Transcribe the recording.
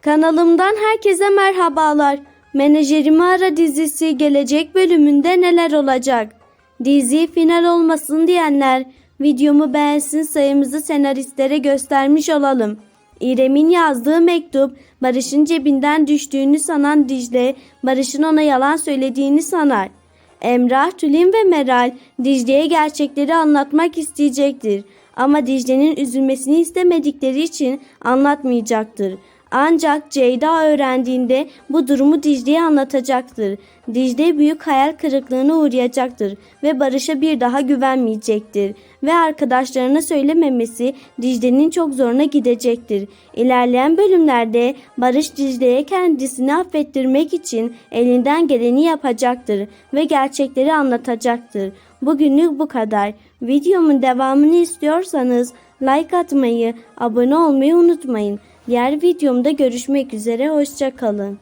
Kanalımdan herkese merhabalar. Menajerimi Ara dizisi gelecek bölümünde neler olacak? Dizi final olmasın diyenler videomu beğensin sayımızı senaristlere göstermiş olalım. İrem'in yazdığı mektup Barış'ın cebinden düştüğünü sanan Dicle, Barış'ın ona yalan söylediğini sanar. Emrah, Tülin ve Meral Dicle'ye gerçekleri anlatmak isteyecektir. Ama Dicle'nin üzülmesini istemedikleri için anlatmayacaktır. Ancak Ceyda öğrendiğinde bu durumu Dicle'ye anlatacaktır. Dicle büyük hayal kırıklığına uğrayacaktır ve Barış'a bir daha güvenmeyecektir. Ve arkadaşlarına söylememesi Dicle'nin çok zoruna gidecektir. İlerleyen bölümlerde Barış Dicle'ye kendisini affettirmek için elinden geleni yapacaktır ve gerçekleri anlatacaktır. Bugünlük bu kadar. Videomun devamını istiyorsanız like atmayı, abone olmayı unutmayın. Diğer videomda görüşmek üzere, hoşçakalın.